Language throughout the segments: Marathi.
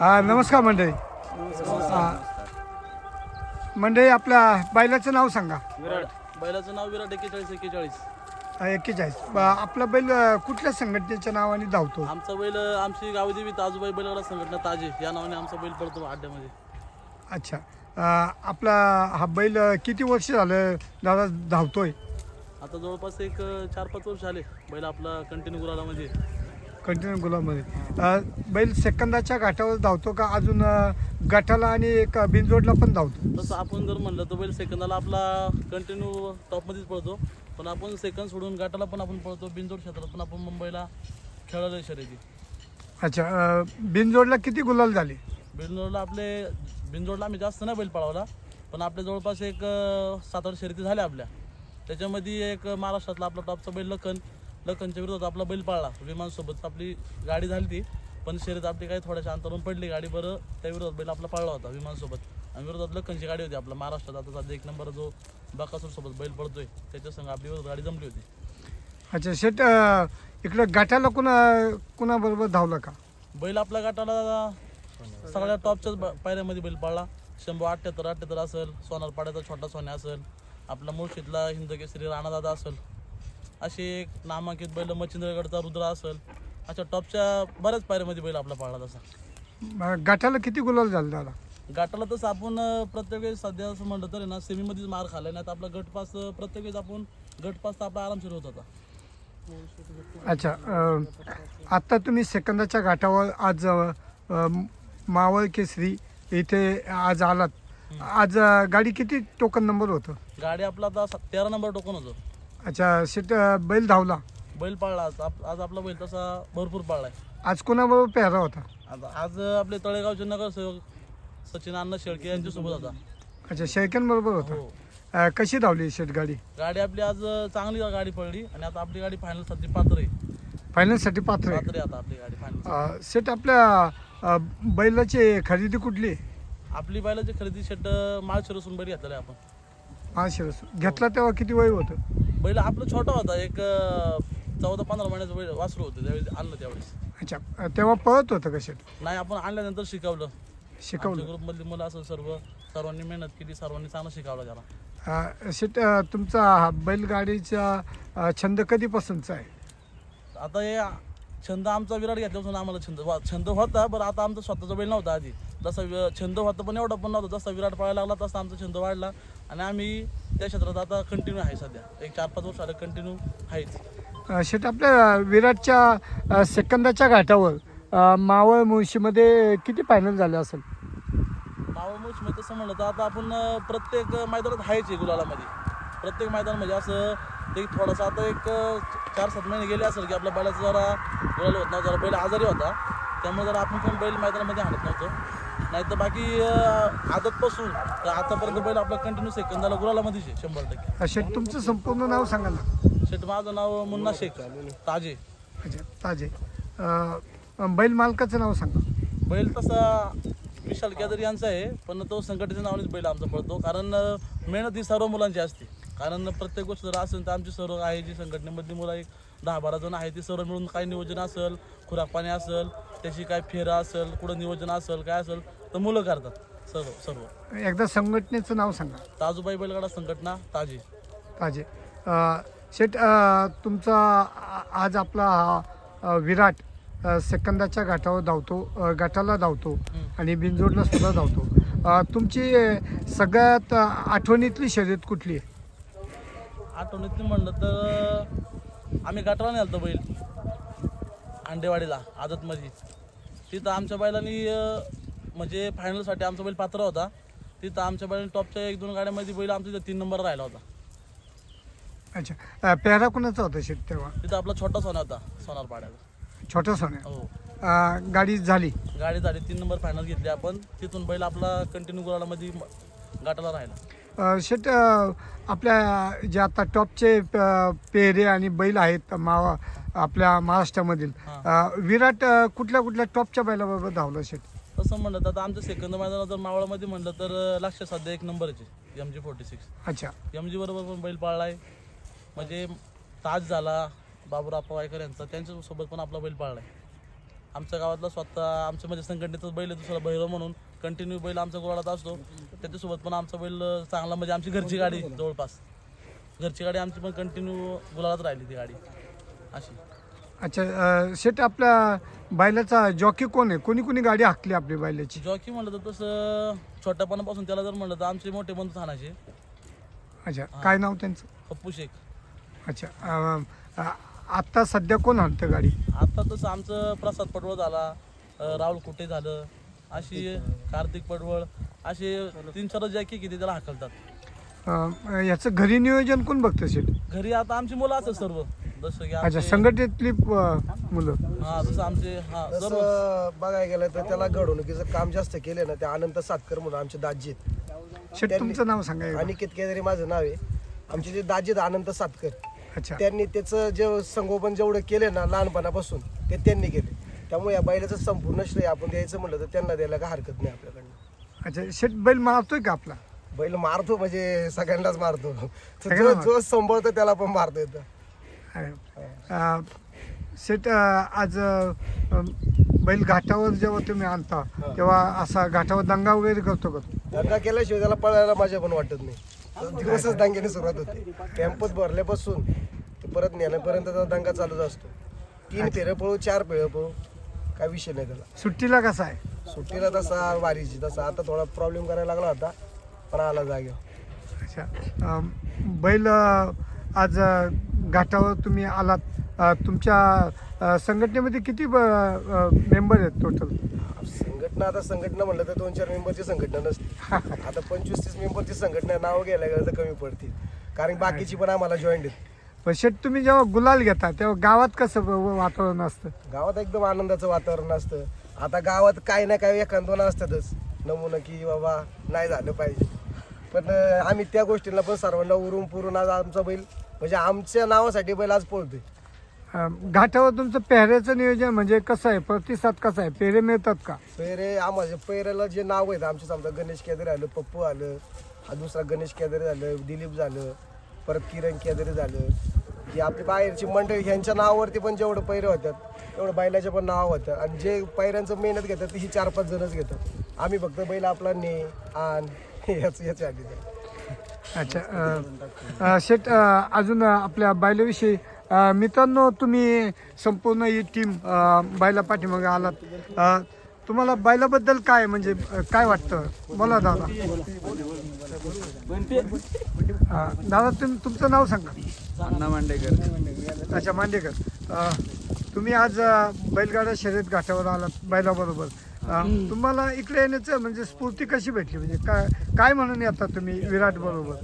हा नमस्कार मंडळी. हा. मंडळी आपल्या बैलाचं नाव सांगा. विराट. बैलाचं नाव विराट एक्केचाळीस एक्केचाळीस. हा, एक्केचाळीस. आपला बैल अ, कुठल्या संघटनेच्या नावाने धावतो? आमचा बैल आमची गावदेवी ताजूबाई बैलगाडा संघटना ताजे. या नावाने आमचा बैल पडतो अड्ड्यामध्ये अच्छा. अ, आपला हा बैल अ, किती वर्ष झालं दादा धावतोय? आता जवळपास एक अं, चार पाच वर्ष आले बैल आपला कंटिन्यू गुलाला म्हणजे कंटिन्यू गुलामध्ये अ, बैल सेकंदाच्या घाटावर धावतो का? अजून गटाला आणि एक बिनजोडला पण धावतो? तसं आपण जर म्हणलं तर बैल सेकंदाला आपला कंटिन्यू टॉपमध्येच पळतो. पण आपण सेकंद सोडून गाठाला पण आपण पळतो बिनजोड क्षेत्रात पण आपण मुंबईला खेळायला शर्यती अच्छा बिनजोडला किती गुलाल झाले? बिनजोडला आपले बिनजोडला आम्ही जास्त नाही बैल पळवला. पण आपल्या जवळपास एक सात आठ शर्यती झाल्या आपल्या. त्याच्यामध्ये एक महाराष्ट्रातला आपला टॉपचा बैल लखन लखनच्या विरोधात आपला बैल पाळला. विमानसोबत आपली गाडी झाली ती पण शर्यत आपली काही थोड्याशा अंतरून पडली. गाडी बरं त्या विरोधात बैल आपला पाळला होता विमानसोबत. आणि विरोधात लखनची गाडी होती आपला महाराष्ट्रात. आता सध्या एक नंबर जो बकासूर सोबत बैल पडतोय त्याच्या संग आपली विरोधात गाडी जमली होती. अच्छा शेट इकडं गटाला कुणा कुणाबरोबर धावलं का? बैल आपल्या गाठाला सगळ्या टॉपच्याच पायऱ्यामध्ये बैल पाळला. शंभू अठ्ठ्याहत्तर अठ्ठ्याहत्तर असेल सोनार पाड्याचा छोटा सोन्या असेल. आपला मुळशीतला हिंदकेसरी राणादादा असेल. असे एक नामांकित बैल मच्छिंद्रगडचा रुद्र असेल अशा टॉपच्या बऱ्याच पायऱ्यामध्ये बैल आपला पाळला तसा अ, गटाला किती गुलाल झाले दादा? गाठाला तसं आपण अं, प्रत्येक वेळेस सध्या असं म्हणलं तरी ना सेमीमध्येच मार खाल्ला नाही तर आपला गटपास अं, प्रत्येक वेळेस आपण गटपास तर आपला आरामशीर होत होता. अच्छा अ, आत्ता तुम्ही सेकंदाच्या घाटावर आज अ, मावळ केसरी इथे आज आलात. आज अ, गाडी किती टोकन नंबर होतं? गाडी आपला आता स- तेरा नंबर टोकन होतं. अच्छा शेट बैल धावला. बैल पाळला. आज आप- आज आपला बैल तसा भरपूर पाळलाय आज कोणाबरोबर पेहरा होता? आता आज आपले तळेगावचे नगरसेवक सचिन अण्णा शेळके यांच्यासोबत होता. अच्छा शेळक्यान बरोबर होता? हो. अ, कशी धावली शेट गाडी गाडी आपली आज चांगली गाडी पडली आणि आता आपली गाडी फायनलसाठी पात्र आहे. फायनलसाठी पात्र आहे. पात्र आहे आता आपली गाडी फायनल अ, शेट आपल्या अ, बैलाची खरेदी कुठली? आहे? आपली बैलाची खरेदी शेट माळशिरसून बैल घेतलेला आहे आपण. हा शिरस घेतला तेव्हा किती वय होतं? बैल आपलं छोटा होता एक चौदा पंधरा महिन्याचं बैल वासरू होतं त्यावेळेस आणलं त्यावेळेस. अच्छा अ, तेव्हा पळत होतं का शेट? नाही आपण आणल्यानंतर शिकवलं. शिकवलं. ग्रुपमधली मुलं असं सर्व सर्वांनी मेहनत केली सर्वांनी चांगलं शिकवलं त्याला. अ, शेट अ, तुमचा हा बैलगाडीचा अ, छंद कधीपासूनचा आहे? आता हे छंद आमचा विराट घेतल्यापासून आम्हाला छंद वा- छंद होता बरं आता आमचा स्वतःचा बैल नव्हता आधी. जसा वि- छंद होता पण एवढा पण नव्हता. जसा विराट पळायला लागला तसा आमचा छंद वाढला. आणि आम्ही त्या क्षेत्रात आता कंटिन्यू आहे सध्या. एक चार पाच वर्ष आलं कंटिन्यू आहेच. शेट आपल्या विराटच्या सेकंदाच्या घाटावर मावळ मुळशीमध्ये किती फायनल झाले असेल? मावळमुच म्हणजे तसं म्हणलं तर आता आपण प्रत्येक मैदानात आहेच आहे गुलालामध्ये. प्रत्येक मैदान म्हणजे असं ते थोडासा आता एक चार सात महिने गेले असेल की आपल्या बैलाचा जरा गुलाल होत नव्हता जरा बैल आजारी होता. त्यामुळे जरा आपण पण बैल मैदानामध्ये आणत नव्हतो. नाही तर बाकी आदतपासून. तर आतापर्यंत बैल आपला कंटिन्यू सेकंदाला गुलालामध्येच आहे शंभर टक्के. शेट तुमचं संपूर्ण नाव सांगा ना. शेट माझं नाव मुन्ना शेख ताजे. अच्छा ताजे. अ, बैल मालकाचं नाव सांगा. बैल तसा विशाल केदारी यांचा आहे पण तो संघटनेच्या नावानेच बैल आमचा पडतो कारण अं, मेहनत ही सर्व मुलांची असते. कारण प्रत्येक गोष्ट जर असेल तर आमची सर्व आहे जी संघटनेमधली मुलं एक दहा बारा जण आहे ती सर्व मिळून काय नियोजन असेल खुराक पाणी असेल त्याची काय फेरा असेल कुठं नियोजन असेल काय असेल तर मुलं करतात. सर्व सर्व. एकदा संघटनेचं नाव सांगा. ताजूबाई बैलगाडा संघटना ताजी. ताजे. अ, शेट अ, तुमचा आ- आज आपला हा अ, विराट अ, सेकंदाच्या घाटावर धावतो अ, गटाला धावतो आणि बिनजोडला सुद्धा धावतो. अ, तुमची सगळ्यात आठवणीतली शर्यत कुठली आहे? आठवणीत म्हणलं तर आम्ही गाठरा नेलतो बैल. अंडेवाडीला आदतमध्ये. तिथं आमच्या बैलांनी म्हणजे फायनलसाठी आमचा बैल पात्र होता. तिथं आमच्या बैलांनी टॉपच्या एक दोन गाड्यामध्ये बैल आमचा तिथं तीन नंबर राहिला होता. अच्छा. पेहरा कुणाचा होता शेट तेव्हा? तिथं आपला छोटा सोना होता सोनार पाड्याचा. छोटा सोन्या हो. अ, गाडी झाली? गाडी झाली तीन नंबर फायनल घेतली आपण. तिथून बैल आपला कंटिन्यू गुराळामध्ये गाठाला राहिला. अ, शेट अ, आपल्या जे आता टॉपचे पेहरे आणि बैल आहेत मावा आपल्या महाराष्ट्रामधील. अ, विराट अ, कुठल्या कुठल्या टॉपच्या बैलाबरोबर धावलं शेट? तसं म्हणलं तर आता आमच्या सेकंद मैदानात जर मावळामध्ये म्हणलं तर अं, लक्ष सध्या एक नंबरच एम जी फोर्टी सिक्स अच्छा. एम जी बरोबर पण बैल पाळलाय. म्हणजे ताज झाला बाबूराव पवायकर यांचा त्यांच्यासोबत पण आपला बैल पाळलाय. आमच्या गावातला स्वतः आमच्या म्हणजे संघटनेचाच बैल आहे दुसरा भैरव म्हणून. कंटिन्यू बैल आमचा गोळात असतो. त्याच्यासोबत पण आमचा बैल चांगला म्हणजे आमची घरची गाडी जवळपास. घरची गाडी आमची पण कंटिन्यू गुलालात राहिली ती गाडी. अशी. अच्छा अं, शेट आपल्या बैलाचा जॉकी कोण आहे? कोणी कोणी गाडी हाकली आपली बैलाची? जॉकी म्हणलं तर तसं छोट्यापणापासून त्याला जर म्हणलं तर आमचे मोठे बंधू ठाण्याचे अच्छा काय नाव त्यांचं? पप्पू शेख. अच्छा अं, अं, आत्ता सध्या कोण आणतं गाडी? आता तसं आमचं प्रसाद पडवळ झाला अं, राहुल कुटे झालं अशी कार्तिक पडवळ असे तीन चार जॅकी किती त्याला हाकलतात. अं, याचं घरी नियोजन कोण बघतं शेट? घरी आता आमची मुलं असतात सर्व. जसं की अच्छा आमचे- संघटनेतली अं, मुलं. हा जसं आमचे हा सर्व तसं बघायला गेलं तर त्याला घडवणुकीचं काम जास्त केलं ना ते अनंत सातकर म्हणून आमचे दाजी शेट तुमचं नाव सांगा एकदा. अनिकेत केदारी माझं नाव आहे. आमचे जे दाजी आहेत अनंत सातकर. अच्छा. त्यांनी त्याचं जे संगोपन जेवढं केलं ना लहानपणापासून ते त्यांनी केले. त्यामुळे या बैलाचं संपूर्ण श्रेय आपण द्यायचं म्हणलं तर त्यांना द्यायला काय हरकत नाही आपल्याकडनं. अच्छा शेट बैल मारतोय का आपला? बैल मारतो म्हणजे सगळ्यांनाच मारतो. तो सगळ्यांना जो जो सांभाळतो त्याला पण मारतो येतं. अं, आज बैल घाटावर जेव्हा तुम्ही आणता तेव्हा असा घाटावर दंगा वगैरे करतो का? दंगा केल्याशिवाय त्याला पळायला मजा पण वाटत नाही. दिवसच दंग्याने सुरुवात होते. कॅम्पस भरल्यापासून ते परत नेण्यापर्यंत त्याचा दंगा चालूच असतो. तीन फेरं पळू चार फेरं पळू काय विषय नाही त्याला. सुट्टीला कसा आहे? सुट्टीला तसा वारीची तसा. आता थोडा प्रॉब्लेम करायला लागला होता पण आला जागेवर. अच्छा. बैल आज घाटावर तुम्ही आलात. तुमच्या संघटनेमध्ये किती मेंबर आहेत टोटल संघटना आता संघटना म्हणलं तर दोन चार मेंबरची संघटना नसते. आता पंचवीस तीस मेंबरची संघटना नाव घ्यायला गेलं तर कमी पडतील. कारण बाकीची पण आम्हाला जॉईंट आहेत. पण शेट तुम्ही जेव्हा गुलाल घेता तेव्हा गावात कसं वातावरण असतं? गावात एकदम आनंदाचं वातावरण असतं. आता गावात काही ना काही एखाद दोन असतातच. नमुनं की बाबा नाही झालं पाहिजे. पण आम्ही त्या गोष्टींना पण सर्वांना उरून पुरून आज आमचा बैल म्हणजे आमच्या नावासाठी बैल आज पळतोय. अं, घाटावर तुमचं पेहऱ्याचं नियोजन म्हणजे कसं आहे? प्रतिसाद कसा आहे? पेहरे मिळतात का? पैरे आम्हाला पैऱ्याला जे नाव आहेत आमचे समजा गणेश केदारे आलं पप्पू आलं हा दुसरा गणेश केदारे झालं दिलीप झालं परत किरण केदारे झालं. जे आपली बाहेरची मंडळी ह्यांच्या नावावरती पण जेवढं पैरे होतात तेवढं बैलाच्या पण नाव होतं. आणि जे पैऱ्यांचं मेहनत घेतात ते ही चार पाच जणच घेतात. आम्ही फक्त बैल आपला ने आण याच याच्या आधी अच्छा अं, अं, शेट अं, अजून आपल्या बैलाविषयी अं, मित्रांनो तुम्ही संपूर्ण ही टीम बैला पाठीमागे आलात. अं, तुम्हाला बैलाबद्दल काय म्हणजे अं, काय वाटतं? बोला दादा. अं, दादा तुम्ही तुमचं नाव सांगा. अण्णा मांडेकर. अच्छा मांडेकर. अं, तुम्ही आज अं, बैलगाडा शर्यत घाटावर आलात बैलाबरोबर अं, तुम्हाला इकडे येण्याचं म्हणजे स्फूर्ती कशी भेटली? म्हणजे काय काय म्हणून येता तुम्ही विराट बरोबर?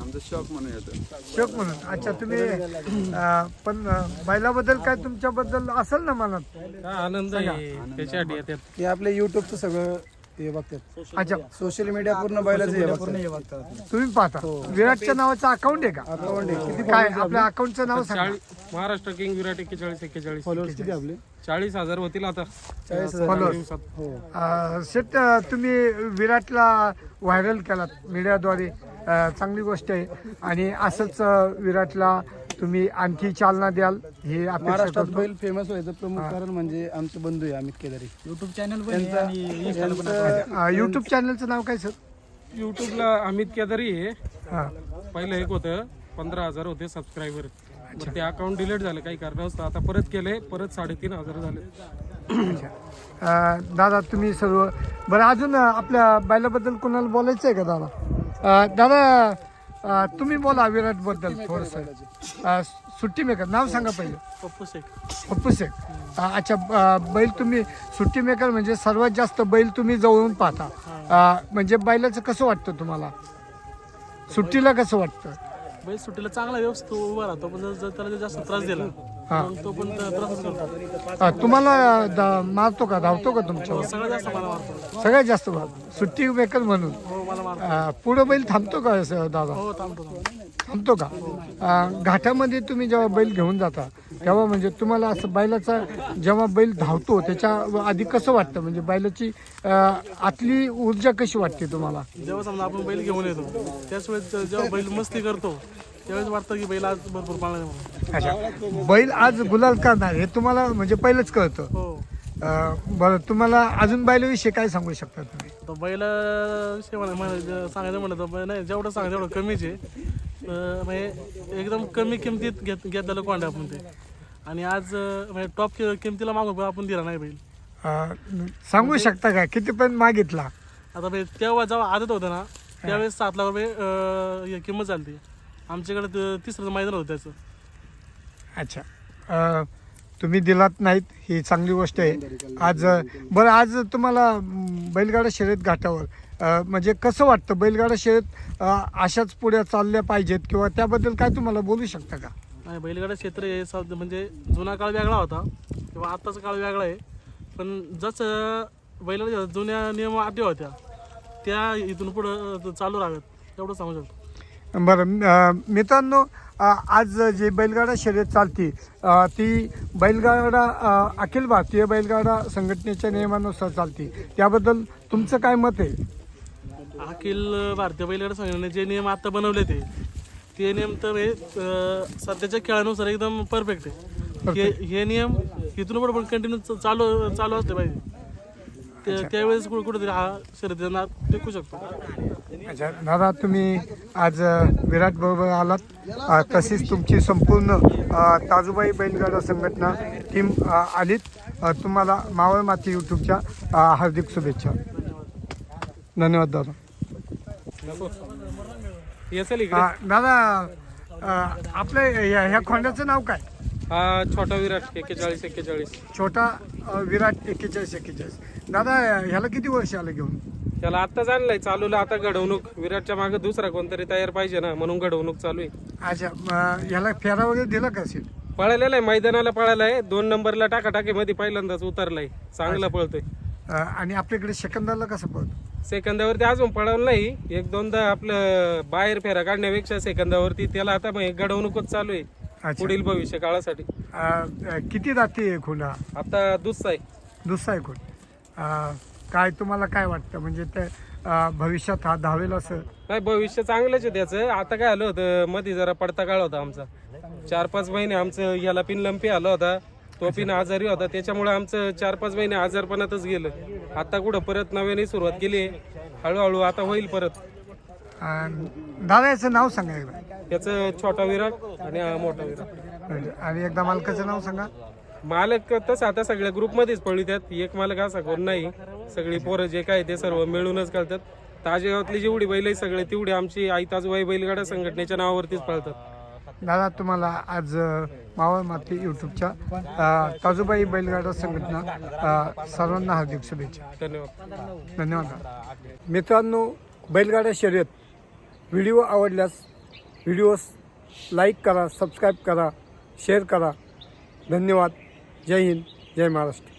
आमचं शॉक म्हणून येतो. शोक म्हणून. अच्छा तुम्ही अं, पण अं, बैलाबद्दल काय तुमच्याबद्दल असेल ना मनात? आनंद आहे. त्याच्यासाठी येतात. हे आपले युट्यूबचं सगळं हे बघतात. अच्छा. सोशल मीडिया पूर्ण बैलाचं हे बघतात. तुम्ही पाहता. विराटच्या नावाचं अकाउंट आहे का? अकाउंट आहे. किती काय? आपल्या अकाउंटचं नाव सांगा. चाळीस महाराष्ट्र किंग विराट एक्केचाळीस एक्केचाळीस. फॉलोअर्स किती आपले? चाळीस हजार होतील आता. चाळीस चार Followers. दिवसात. हो. अं, शेट अं, तुम्ही विराटला व्हायरल केलात मीडियाद्वारे. अं, चांगली गोष्ट आहे. आणि असंच अं, विराटला तुम्ही आणखी चालना द्याल ही अपेक्षा महाराष्ट्रात करतो बैल फेमस व्हायचं प्रमुख कारण म्हणजे आमचे बंधू आहे Amit Kedari. YouTube channel YouTube चॅनलचं नाव काय सर युट्यूबला अमित केदारी आहे. हां. पहिलं एक होतं पंधरा हजार होते सबस्क्रायबर ते अकाउंट डिलीट झालं काही कारणास्तव. आता परत केले परत साडेतीन हजार झाले. अं, दादा तुम्ही सर्व बरं अजून अं, आपल्या बैलाबद्दल कोणाला बोलायचं आहे का दादा? अं, दादा अं, तुम्ही बोला विराटबद्दल थोडंसं. सुट्टी मेकर नाव सांगा पहिलं. पप्पू शेख. पप्पू शेख. अं, अच्छा अं, बैल तुम्ही सुट्टी मेकर म्हणजे सर्वात जास्त बैल तुम्ही जवळून पाहता. अं, म्हणजे बैलाचं कसं वाटतं तुम्हाला? सुट्टीला कसं वाटतं? बैल सुट्टीला चांगला व्यवस्थित उभा राहतो पण जर जर त्याला जर जास्त त्रास दिला हा. मग तो पण त्रासच करतो अं, तुम्हाला दा- मारतो का? धावतो का तुमच्यावर? सगळ्यात जास्त मला मारतो. सगळ्यात जास्त मारतो सुट्टी मेकर म्हणून. हो मला पुढं बैल थांबतो का असं दादा? हो थांबतो थांबतो. थांबतो का? घाटामध्ये तुम्ही जेव्हा बैल घेऊन जाता तेव्हा म्हणजे तुम्हाला असं बैलाचा जेव्हा बैल धावतो त्याच्या आधी कसं वाटतं? म्हणजे बैलाची आतली ऊर्जा कशी वाटते तुम्हाला? जेव्हा समजा आपण बैल घेऊन येतो त्याच वेळेस जेव्हा बैल मस्ती करतो त्यावेळेस वाटतं की बैल आज भरपूर पाळणार. अच्छा. बैल आज गुलाल करणार हे तुम्हाला म्हणजे पहिलंच कळतं. हो. बरं तुम्हाला अजून बैलाविषयी काय सांगू शकता तुम्ही? तर बैल विषय म्हणा म्हणायचं सांगायचं म्हणलं तर बैल नाही जेवढं सांगायचं तेवढं कमीच आहे. म्हणजे एकदम कमी किमतीत घेत घेतलेलं कोंडे आपण ते. आणि आज अं, म्हणजे टॉप किमतीला मागून पण आपण दिला नाही बैल. अं, सांगू शकता का? कितीपर्यंत मागितला. आता बैल तेव्हा जेव्हा आदत होतं ना त्यावेळेस सात लाख रुपये अं, हे किंमत चालते आमच्याकडे त- तिसरं मैदान होतं त्याचं. अच्छा. अं, तुम्ही दिलात नाहीत ही चांगली गोष्ट आहे. आज अं, बरं आज तुम्हाला अं, बैलगाडा शर्यत घाटावर अं, म्हणजे कसं वाटतं? बैलगाडा शर्यत अं, अशाच पुढे चालल्या पाहिजेत किंवा त्याबद्दल काय तुम्हाला बोलू शकता का? नाही बैलगाडा क्षेत्र हे सा- म्हणजे जुना काळ वेगळा होता किंवा आत्ताचा काळ वेगळा आहे. पण जसं बैलगाडा जुन्या नियम अटी होत्या त्या इथून पुढं चालू राहत एवढं सांगू शकतो. बरं मित्रांनो आज जे बैलगाडा शर्यत चालती ती बैलगाडा अखिल भारतीय बैलगाडा संघटनेच्या नियमानुसार चालती. त्याबद्दल तुमचं काय मत आहे? अखिल भारतीय बैलगाडा संघटनेने जे नियम आता बनवले ते. ते नियम तर हे अं, सध्याच्या खेळानुसार एकदम परफेक्ट आहे. हे हे नियम इथून पुढे पण कंटिन्यू चालू चालू असले पाहिजे. ते- त्यावेळेस कुठे कुठेतरी हा शर्यतीचा टिकू शकतो. अच्छा. दादा तुम्ही आज विराट बरोबर आलात. अ, तशीच तुमची संपूर्ण अ, ताजुबाई बैलगाडा संघटना टीम अ, आलीत. अ, तुम्हाला मावळ माती यूट्यूबच्या अ, हार्दिक शुभेच्छा. धन्यवाद दादा. इकडे. दादा अ, आपलं ह्या ह्या खोंड्याचं नाव काय? हा छोटा विराट एक्केचाळीस एक्केचाळीस. छोटा अ, विराट एक्केचाळीस एक्केचाळीस. दादा ह्याला किती वर्ष आलं घेऊन? त्याला आत्ताच आणलंय चालूला आता घडवणूक. विराटच्या मागे दुसरा कोणतरी तयार पाहिजे ना म्हणून घडवणूक चालू आहे. अच्छा ह्याला फेरा वगैरे दिला का सीट? पळालेला आहे मैदानाला पळायला आहे दोन नंबरला टाकाटाकीमध्ये पहिल्यांदाच उतरलाय. चांगला पळतोय. आणि आपल्याकडे सेकंदाला कसं पळतो? सेकंदावरती अजून पळवलं नाही. एक दोनदा आपलं बाहेर फेरा काढण्यापेक्षा सेकंदावरती त्याला आता मग घडवणूकच चालू आहे. अच्छा. पुढील भविष्य काळासाठी. अ, अ, किती जाती आहे खुला? आता दुसरा आहे दुसरा आहे कोण अ, काय तुम्हाला काय वाटतं? म्हणजे ते अ, भविष्यात हा धावेल असं? नाही भविष्य चांगलंच आहे त्याचं. आता काय आलं होतं मध्ये जरा पडता काळ होता आमचा. चार पाच महिने आमचं याला पिन लंपी आला होता. तो पिन आजारी होता. त्याच्यामुळे आमचं चार पाच महिने आजारपणातच गेलं. आता कुठं परत नव्याने सुरुवात केली हळूहळू आता होईल परत. अ, दादा याचं नाव सांगा एकदा. त्याचं छोटा विराट आणि हा मोठा विराट. आणि एकदा मालकाचं नाव सांगा. मालक तसं आता सगळ्या ग्रुपमध्येच पळवितात एक मालक असा कोण नाही. सगळी पोरं जे काय ते सर्व मिळूनच करतात ताजेगावातली जेवढी बैल आहे सगळे तेवढी आमची आई ताजूबाई बैलगाडा संघटनेच्या नावावरतीच पळतात. दादा तुम्हाला आज मावळ माती यूट्यूबच्या ताजूबाई बैलगाडा संघटना सर्वांना हार्दिक शुभेच्छा. धन्यवाद. धन्यवाद. मित्रांनो बैलगाड्या शर्यत व्हिडिओ आवडल्यास व्हिडिओस लाईक करा सबस्क्राईब करा शेअर करा. धन्यवाद. जय हिंद जय महाराष्ट्र.